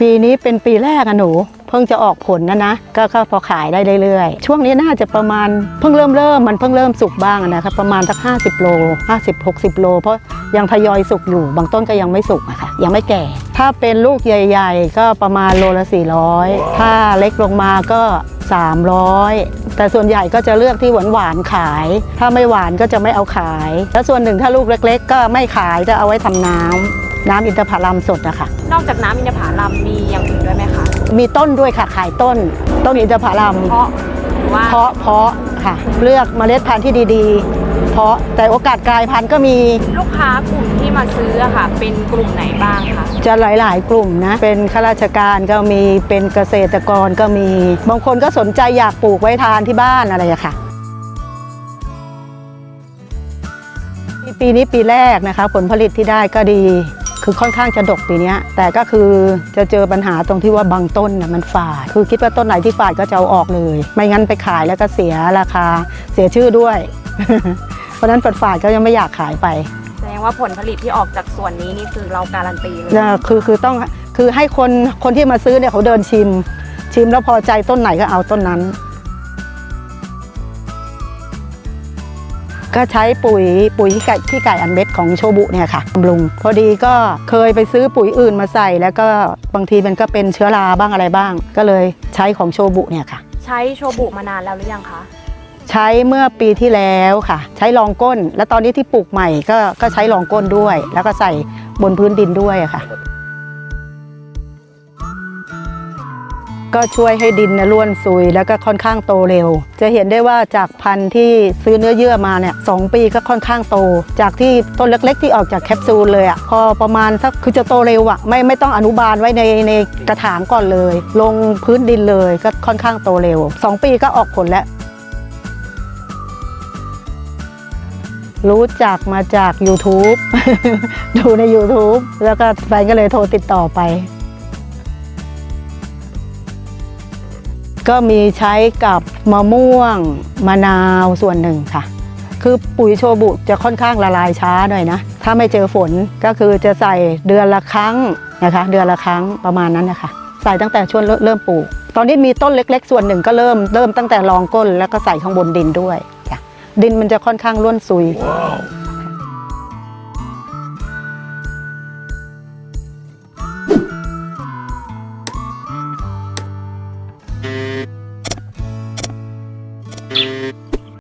ปีนี้เป็นปีแรกอะหนู เพิ่งจะออกผลนะนะก็ก็พอขายได้เรื่อยๆช่วงนี้น่าจะประมาณเพิ่งเริ่มเริ่มมันเพิ่งเริ่มสุกบ้างนะครับประมาณสัก 50 โล 50 60 โล เพราะยังทยอยสุกอยู่ บางต้นก็ยังไม่สุกอะค่ะยังไม่แก่ ถ้าเป็นลูกใหญ่ ๆ ก็ประมาณโลละ 400 ถ้าเล็กลงมาก็ 300 แต่ส่วนใหญ่ก็จะเลือกที่หวานหวานขาย ถ้าไม่หวานก็จะไม่เอาขาย แล้วส่วนหนึ่งถ้าลูกเล็ก ๆ ก็ไม่ขายจะเอาไว้ทำน้ำ น้ำอินทผลัมสดอะค่ะนอกจากน้ำอินทผลัมมีอย่างอื่นด้วยไหมคะมีต้นด้วยค่ะขายต้น ต้นอินทผลัมเพราะหรือว่าเพาะเพาะค่ะ เลือกเมล็ดพันธุ์ที่ดีๆ เพาะแต่โอกาสกลายพันธุ์ก็มีลูกค้ากลุ่มที่มาซื้ออะค่ะ เป็นกลุ่มไหนบ้างคะจะหลายๆ กลุ่มนะ เป็นข้าราชการก็มีเป็นเกษตรกรก็มี บางคนก็สนใจอยากปลูกไว้ทานที่บ้านอะไรอะค่ะปีนี้ปีแรกนะคะ ผลผลิตที่ได้ก็ดี คือค่อนข้างจะดกปีเนี้ยแต่ก็คือจะเจอปัญหาตรงที่ว่าบางต้นน่ะมันฝาด คือคิดว่าต้นไหนที่ฝาดก็จะเอาออกเลย ไม่งั้นไปขายแล้วก็เสียราคาเสียชื่อด้วย เพราะฉะนั้นฝาดๆก็ยังไม่อยากขายไปแสดงว่าผลผลิตที่ออกจากส่วนนี้นี่คือเราการันตีเลยเอ่อคือคือต้องคือให้คนคนที่มาซื้อเนี่ยเขาเดินชิม ชิมแล้วพอใจต้นไหนก็เอาต้นนั้น ก็ใช้ปุ๋ยปุ๋ยขี้ไก่ขี้ไก่อันเม็ดของโชบุเนี่ยค่ะบำรุง พอดีก็เคยไปซื้อปุ๋ยอื่นมาใส่ แล้วก็บางทีมันก็เป็นเชื้อราบ้างอะไรบ้าง ก็เลยใช้ของโชบุเนี่ยค่ะ ใช้โชบุมานานแล้วหรือยังคะใช้เมื่อปีที่แล้วค่ะ ใช้รองก้น แล้วตอนนี้ที่ปลูกใหม่ก็ก็ใช้รองก้นด้วย แล้วก็ใส่บนพื้นดินด้วยอะค่ะ ก็ช่วยให้ดินร่วนซุย แล้วก็ค่อนข้างโตเร็ว จะเห็นได้ว่าจากพันธุ์ที่ซื้อเนื้อเยื่อมาเนี่ยสองปีก็ค่อนข้างโต จากที่ต้นเล็กๆ ที่ออกจากแคปซูลเลยอะพอประมาณสักคือจะโตเร็วอะไม่ไม่ต้องอนุบาลไว้ในในกระถางก่อนเลย ลงพื้นดินเลยก็ค่อนข้างโตเร็วสองปีก็ออกผลแล้วรู้จักมาจาก YouTube ดูใน YouTube แล้วก็แฟนก็เลยโทรติดต่อไป ก็มีใช้กับมะม่วงมะนาวส่วนหนึ่งค่ะ คือปุ๋ยโชบุจะค่อนข้างละลายช้าหน่อยนะ ถ้าไม่เจอฝนก็คือจะใส่เดือนละครั้งนะคะ เดือนละครั้งประมาณนั้นนะคะ ใส่ตั้งแต่ช่วงเริ่มปลูก ตอนนี้มีต้นเล็ก ๆ ส่วนหนึ่งก็เริ่มเริ่มตั้งแต่รองก้นแล้วก็ใส่ข้างบนดินด้วยจ้ะดินมันจะค่อนข้างร่วนซุย